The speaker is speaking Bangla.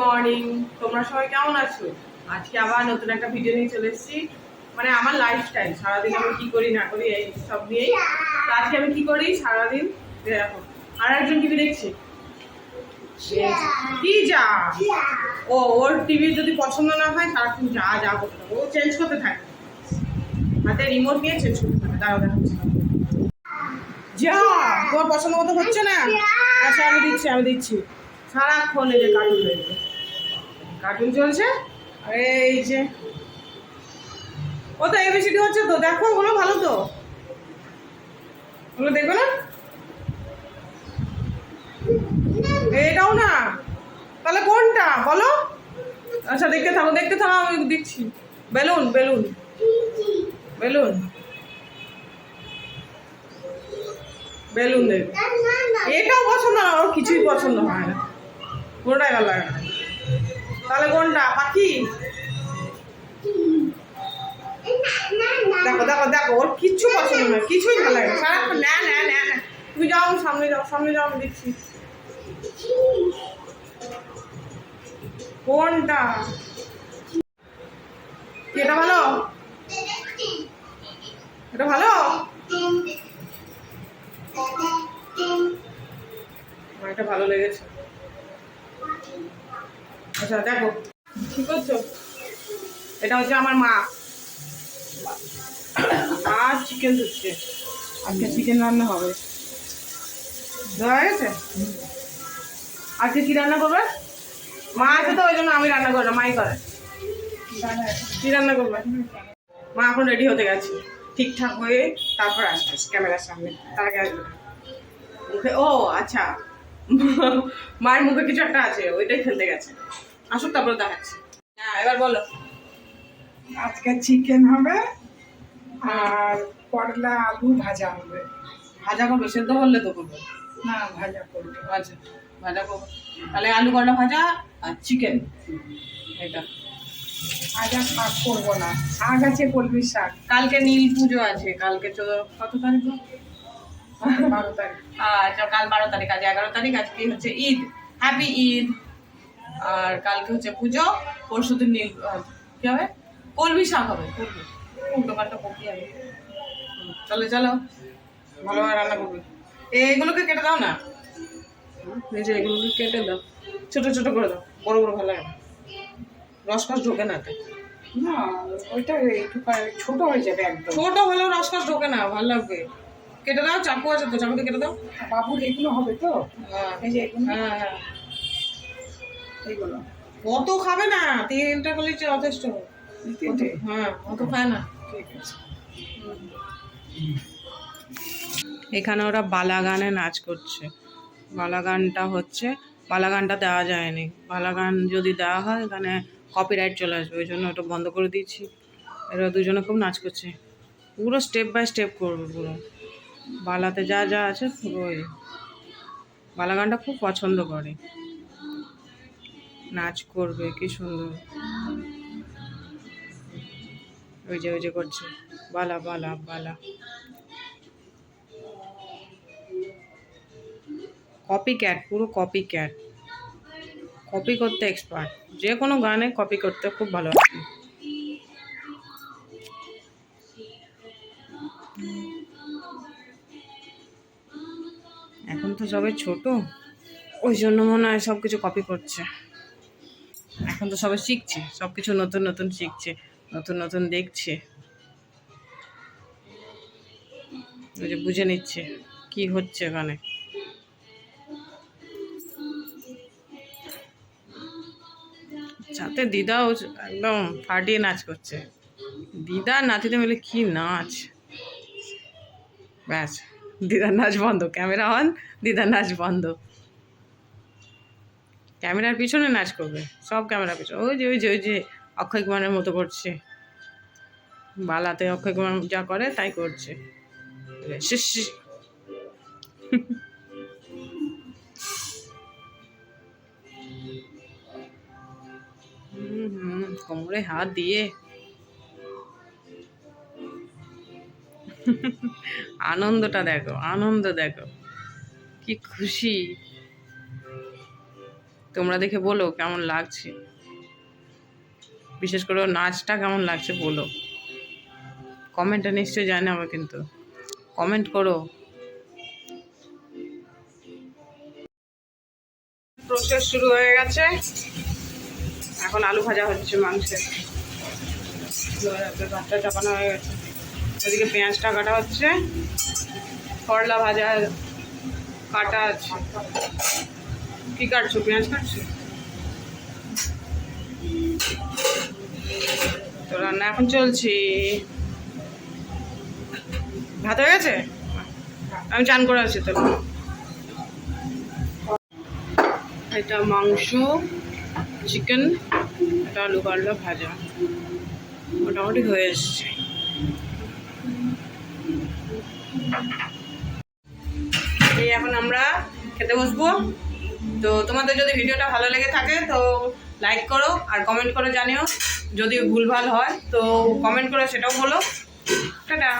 মর্নিং তোমরা সবাই কেমন আছো? আজকে আবার নতুন একটা ভিডিও নিয়ে চলে এসেছি। মানে আমার লাইফস্টাইল সারাদিন আমি কি করি না করি এই সব নিয়েই। তো আজকে আমি কি করি? সারাদিন দেখো আর একজন টিভি দেখছি। কি যা ও ওর টিভি যদি পছন্দ না হয় সারাক্ষণ যা যা করতে ও চেঞ্জ করতে থাকে। হাতে রিমোট নিয়ে চেঞ্জ করতে থাকে। দাঁড়াও দেখাচ্ছি যা! তোমার পছন্দ মতো হচ্ছে না? আচ্ছা আমি দিচ্ছি আমি দিচ্ছি। সারাক্ষণ এই যে কার্টুন দেখবে কার্টুন চলছে? এই যে। ও তো এবিসিডি হচ্ছে তো, দেখো, ওগুলো ভালো তো। ওগুলো দেখবে না? এটাও না। তাহলে কোনটা? বলো। আচ্ছা দেখতে থাকো দেখতে থাকো আমি দিচ্ছি। Balloon balloon. বেলুন। বেলুন দেখবে এটাও পছন্দ না, ওর কিছুই পছন্দ হয় না। কোনটাই ভালো লাগে না। তাহলে কোনটা? পাখি? দেখো দেখো দেখো, ওর পছন্দ না, কিছুই ভালো লাগে সারাক্ষণ না না না না তুমি যাও সামনে যাও সামনে যাও, আমি দেখছি। কোনটা? এটা ভালো? এটা ভালো? এটা ভালো লেগেছে। আচ্ছা দেখো। কি করছ? এটা হচ্ছে আমার মা। আর চিকেন দিচ্ছে আজকে চিকেন রান্না হবে। দেওয়া গেছে? আজকে কি রান্না করবে? মা আছে তো, ওই জন্য আমি রান্না করি না, মাই করে। কি রান্না করবে? মা এখন রেডি হতে গেছে। ঠিকঠাক হয়ে তারপর আসবে, ক্যামেরার সামনে। তার আগে আসবে। মুখে ও আচ্ছা। মায়ের মুখে কিছু একটা আছে, ওইটাই খেলতে গেছে। আসুক তারপরে দেখাচ্ছি। হ্যাঁ এবার বলো। আজকে চিকেন হবে আর করলা আলু ভাজা হবে। ভাজা করবে? সেদ্ধ করলে তো করবে। না ভাজা করবে। আচ্ছা ভাজা করব। তাহলে আলু করলা ভাজা আর চিকেন এটা। ভাজা শাক করব না। শাক আছে কলমি শাক। কালকে নীল পুজো আছে। কালকে চোদ্দ কত তারিখ? বারো তারিখ। আচ্ছা কাল বারো তারিখ আজ এগারো তারিখ আজকে হচ্ছে ঈদ। হ্যাপি ঈদ। আর কালকে হচ্ছে পুজো পরশু দিন নীল কি হবে? কলমি শাক হবে কলমি। উল্টো পাল্টা কপি হবে। চলো চলো। ভালোভাবে রান্না করবে। এইগুলোকে কেটে দাও না। যে এগুলোকে কেটে দাও। ছোট ছোট করে দাও। বড় বড় ভালো লাগে রস রসকস ঢোকে না। না ওইটা একটু ছোট হয়ে যাবে একদম। ছোট হলেও রসকস ঢোকে না ভালো লাগবে। কেটে দাও চাকু আছে তো চাকুতে কেটে দাও। বাবুর এগুলো হবে তো? হ্যাঁ। এই যে হ্যাঁ হ্যাঁ। এইগুলো অত খাবে না তিনটা করলে যথেষ্ট হ্যাঁ অত খায় না। ঠিক আছে। এখানে ওরা বালাগানে নাচ করছে। বালাগানটা হচ্ছে বালাগানটা দেওয়া যায়নি। বালাগান যদি দেওয়া হয় এখানে কপিরাইট চলে আসবে। ওই জন্য ওটা বন্ধ করে দিয়েছি। এরা দুজনে খুব নাচ করছে। পুরো স্টেপ বাই স্টেপ করবে পুরো। বালাতে যা যা আছে পুরো ওই বালাগানটা খুব পছন্দ করে। নাচ করবে, কি সুন্দর। ওই যে ওই যে করছে। বালা বালা বালা। কপি ক্যাট পুরো কপি ক্যাট কপি করতে এক্সপার্ট যে কোনো গানে কপি করতে খুব ভালো এখন তো সবাই ছোট, ওই জন্য মনে হয় সব কিছু কপি করছে। এখন তো সবাই শিখছে সব কিছু নতুন নতুন শিখছে, নতুন নতুন দেখছে। ওই যে বুঝে নিচ্ছে কি হচ্ছে ওখানে সাথে দিদাও একদম ফাটিয়ে নাচ করছে। দিদা নাতিতে মিলে কি নাচ? ব্যাস, দিদার নাচ বন্ধ, ক্যামেরা অন, দিদার নাচ বন্ধ। ক্যামেরার পিছনে নাচ করবে, সব ক্যামেরার পিছনে। ওই যে ওই যে ওই যে অক্ষয় কুমারের মতো করছে। বালাতে অক্ষয় কুমার যা করে, তাই করছে। কোমরে হাত দিয়ে। আনন্দটা দেখো, আনন্দ দেখো। কি খুশি। তোমরা দেখে বলো কেমন লাগছে। বিশেষ করে নাচটা কেমন লাগছে বলো। কমেন্টটা নিশ্চয়ই জানাবে কিন্তু। কমেন্ট করো। প্রসেস শুরু হয়ে গেছে। এখন আলু ভাজা হচ্ছে মাংসের ভাতটা চাপানো হয়ে গেছে। ওদিকে পেঁয়াজটা কাটা হচ্ছে। করলা ভাজা কাটা আছে। কি কাটছো? পেঁয়াজ কাটছো? তো রান্না এখন চলছে। ভাত হয়ে গেছে? আমি চান করে আছি তো এটা মাংস, চিকেন, এটা আলু কাটলা, ভাজা। মোটামুটি হয়ে এসছে। এখন আমরা খেতে বসবো। তো তোমাদের যদি ভিডিওটা ভালো লেগে থাকে, তো লাইক করো আর কমেন্ট করে জানিও যদি ভুলভাল হয়, তো কমেন্ট করে সেটাও বলো। টাটা।